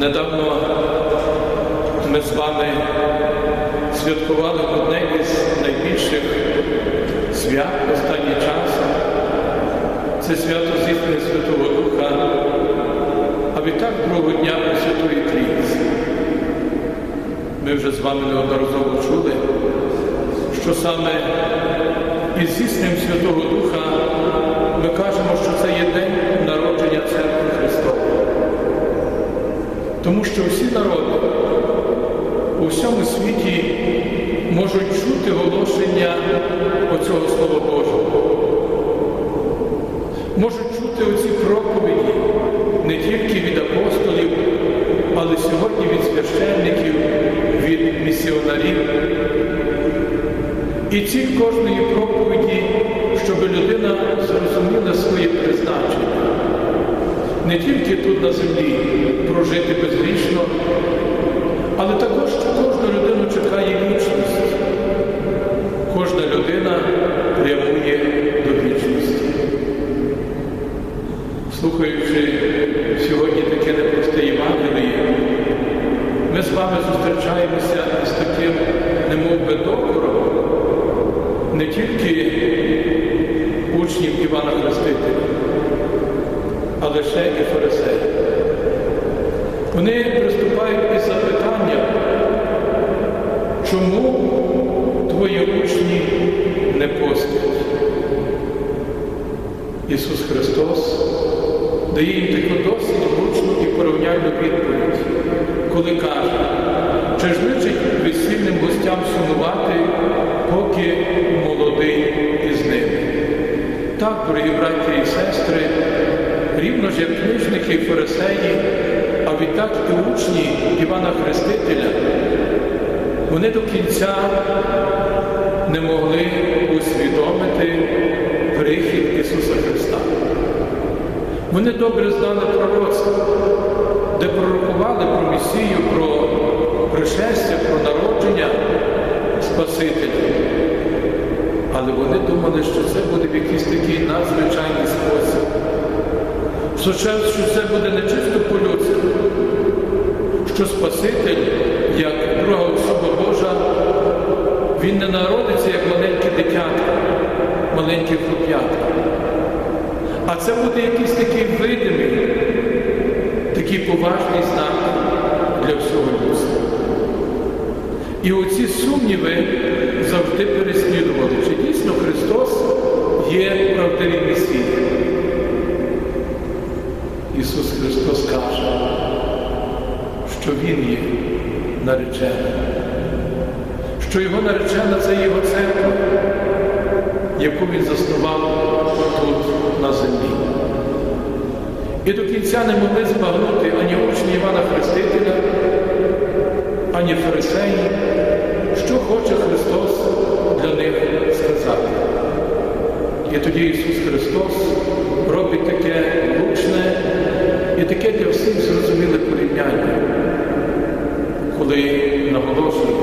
Недавно ми з вами святкували одне із найбільших свят останній час. Це свято зіснення Святого Духа, а відтак другого дня Пресвятої Трійці. Ми вже з вами неодноразово чули, що саме із зісненням Святого Духа Тому що всі народи у всьому світі можуть чути оголошення оцього Слова Божого. Можуть чути оці проповіді не тільки від апостолів, але сьогодні від священників, від місіонарів. І ціль кожної проповіді, щоб людина зрозуміла своє призначення. Не тільки тут на землі прожити безгрішно, але також кожну людину чекає вічність. Кожна людина прямує до вічності. Слухаючи сьогодні таке непросте Євангеліє, ми з вами зустрічаємося з таким немов би докором не тільки учнів Івана Хрестителя, а лише і фарисеїв. Вони приступають із запитанням, чому твої учні не постять? Ісус Христос дає їм таку досить влучну і порівняльну відповідь, коли каже, чи ж личить весільним гостям сумувати, поки молодий із ними. Так, дорогі браті і сестри, рівно ж як книжники і фарисеї, а відтак і учні Івана Хрестителя, вони до кінця не могли усвідомити прихід Ісуса Христа. Вони добре знали пророцтво, де пророкували про Месію, про пришестя, про народження Спасителя. Але вони думали, що це буде в якийсь такий надзвичайний спосіб. Що це буде не чисто по-людськи, що Спаситель, як друга особа Божа, він не народиться як маленьке дитятко, маленьке хлоп'ятко. А це буде якийсь такий видимий, такий поважний знак для всього людства. І оці сумніви завжди переслідували, чи дійсно Христос є правдивий Месія. Ісус Христос каже, що Він є наречений, що Його наречена це Його церква, яку Він заснував тут на землі. І до кінця не могли збагнути ані учні Івана Хрестителя, ані фарисеї, що хоче Христос для них сказати. І тоді Ісус Христос робить таке влучне і таке для всіх зрозуміле порівняння, коли наголошує,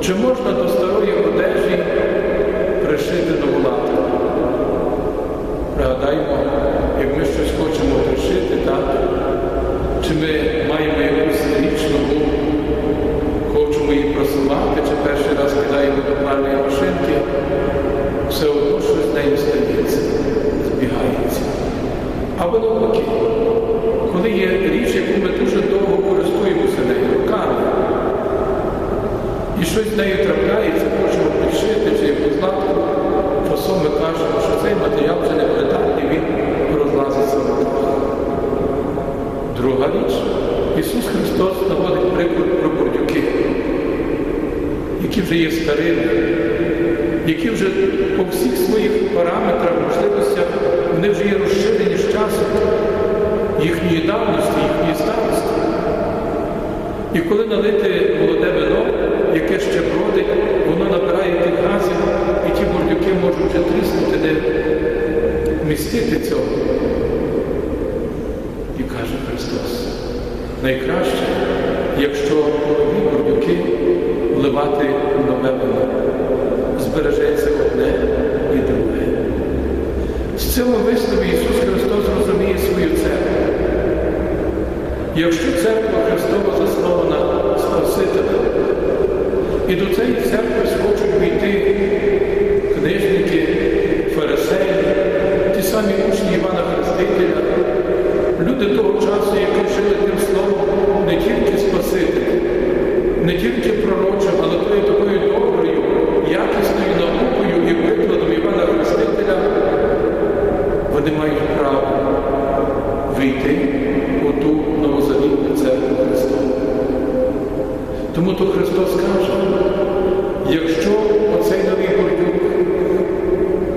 чи можна до старої одежі пришити нову лату. Пригадаймо, як ми щось хочемо пришити, так? чи ми маємо якусь річ нову, хочемо її просувати, чи перший раз кидаємо до пральної машинки, все одно щось з нею збігається. Або коли є річ, яку ми дуже довго користуємося нею руками, і щось з нею трапляється, хочемо підшити чи латку, часом ми кажемо, що цей матеріал вже не придатний, він розлазиться в руках. Друга річ, Ісус Христос наводить приклад про бордюки, які вже є старими, які вже по всіх своїх І коли налити молоде вино, яке ще бродить, воно набирає тих газів, і ті бурдюки можуть вже тріснути, не містити цього. І каже Христос, найкраще, якщо нові бурдюки вливати в нове вино, збережеться одне і друге. З цього вислові Ісус Христос розуміє свою церкву. Якщо церква Христова люди того часу, які жили тим словом не тільки Спасителем, не тільки пророчим, але тою такою доброю, якісною наукою і прикладом Івана Хрестителя, вони мають право вийти у ту новозавітну церкву Христову. Тому то Христос каже, якщо оцей новий бордюк,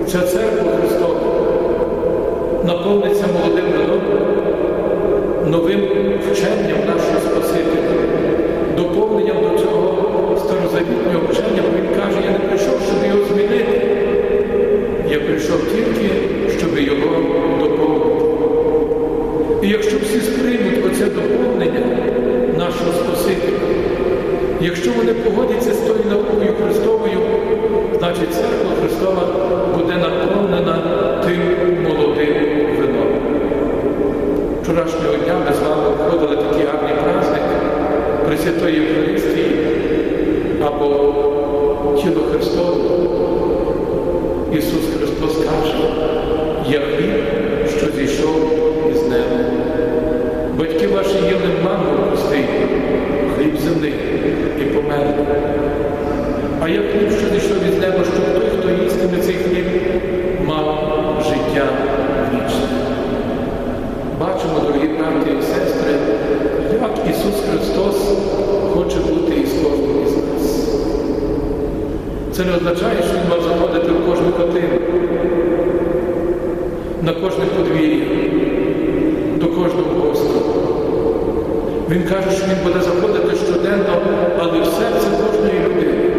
ця церква Христова наповниться молодим народом, новим вченням нашого Спасителя, доповненням до цього старозавітнього вчення, бо він каже, я не прийшов, щоб його змінити. Я прийшов тільки, щоб його доповнити. І якщо всі сприймуть оце доповнення нашого Спасителя, якщо вони погодяться з тою наукою Христовою, значить церква Христова буде наповнена тим молодим вином. Вчорашнього дня ми з вами обходили такий гарний праздник Пресвятої Євхаристії або тіло Христове. Ісус Христос каже, я хліб, що зійшов із неба. Батьки ваші їли манну пустий, хліб земний і померли. А я хліб, що зійшов із неба, щоб той, хто їстиме цей хліб, мав життя вічне. Бачимо, дорогі браті і сестри, як Ісус Христос хоче бути із кожним із нас. Це не означає, що Він в кожну хатину, на кожне подвір'я, до кожного гостя. Він каже, що Він буде заходити щоденно, але в серце кожної людини,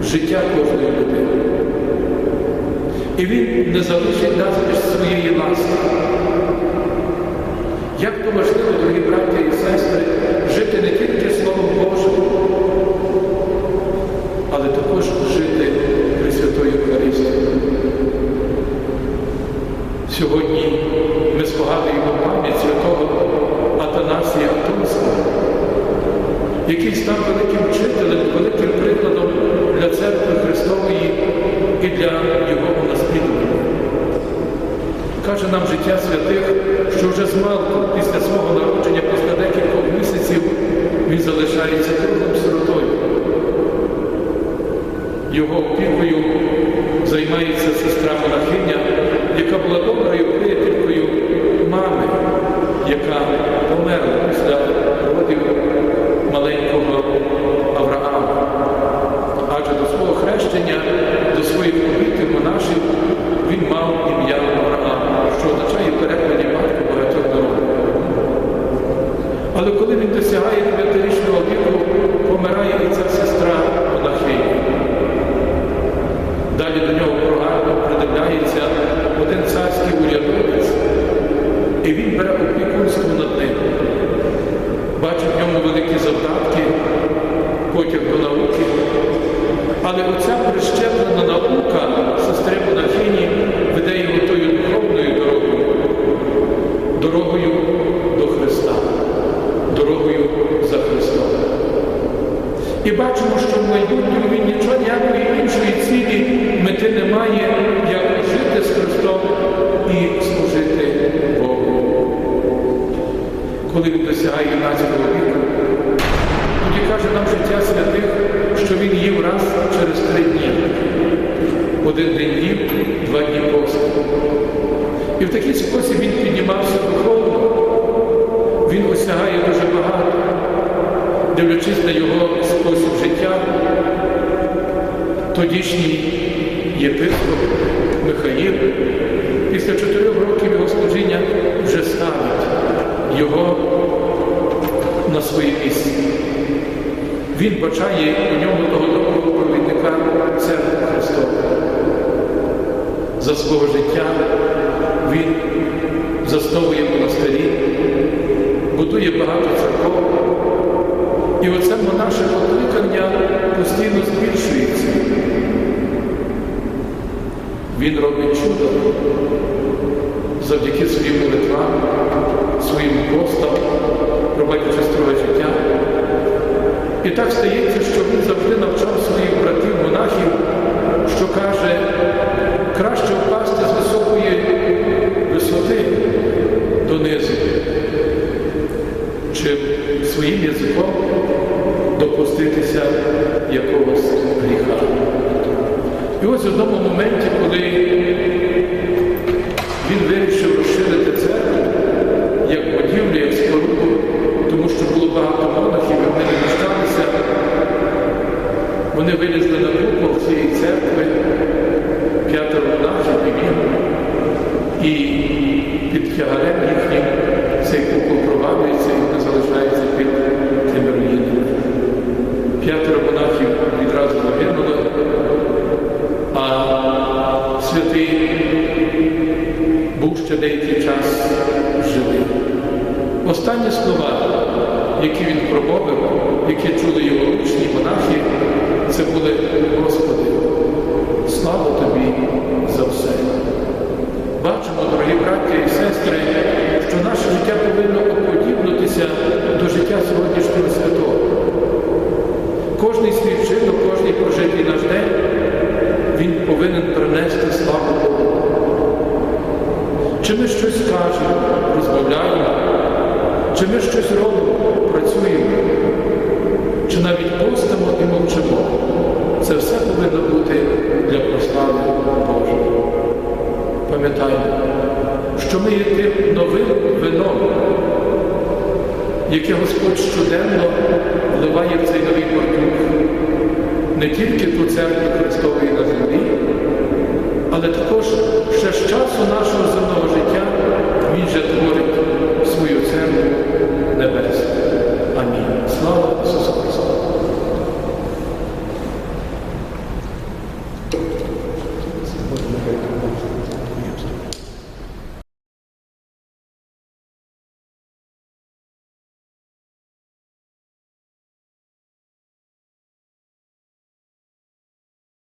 в життя кожної людини. І він не залишить нас без своєї ласки. Як то важливо, дорогі браті і сестри, жити не тільки Словом Божим, але також жити Пресвятою Євхаристією. Сьогодні ми спогадуємо пам'ять святого Атанасія Атонського, який став великим вчителем, великим прикладом для церкви Христової і для його наслідування. Каже нам життя святих, що вже змалку після свого народження, після декількох місяців, він залишається круглим сиротою. Його опікою займається сестра монахиня, яка була доброю приятелькою мами, яка померла після родів маленького Авраама. Адже до свого хрещення, до своїх побитих монашів він мав ім'я Авраама, що означає перекладі матку багатьох народів. Але коли він досягає дев'ятирічного віку, помирає і ця сестра монахиня. Далі до нього прогарно придивляється один царський урядовець, і він бере опікунство над ним. Бачить в ньому великі завдатки, потяг до науки. Але оця прищеплена наука сестри монахині веде його тою духовною дорогою, дорогою до Христа, дорогою за Христом. І бачимо, що в майбутньому він нічого ніякої іншої цілі мети не має, як жити з Христом і служити Богу. Коли він досягає юнацького віку, тоді каже нам життя святих, що він їв раз через три дні. Один день їв, два дні посту. І в такий спосіб він піднімався духовно, він осягає дуже багато, дивлячись на його спосіб життя, тодішній єпископ Михаїл після чотирьох років його служіння вже ставить його на своє місце. Він бачає у ньому того доброго провідника церкви Христової. За свого життя він засновує монастирі, будує багато церков. І оце наше покликання постійно збільшується. Він робить чудо завдяки своїм молитвам, своїм постам, проводячи строго життя. І так стається, що він завжди Io sono um momento, poder But що ми є тим новим вином, яке Господь щоденно вливає в цей новий портрет. Не тільки ту церкву Христової на землі, але також ще з часу нашого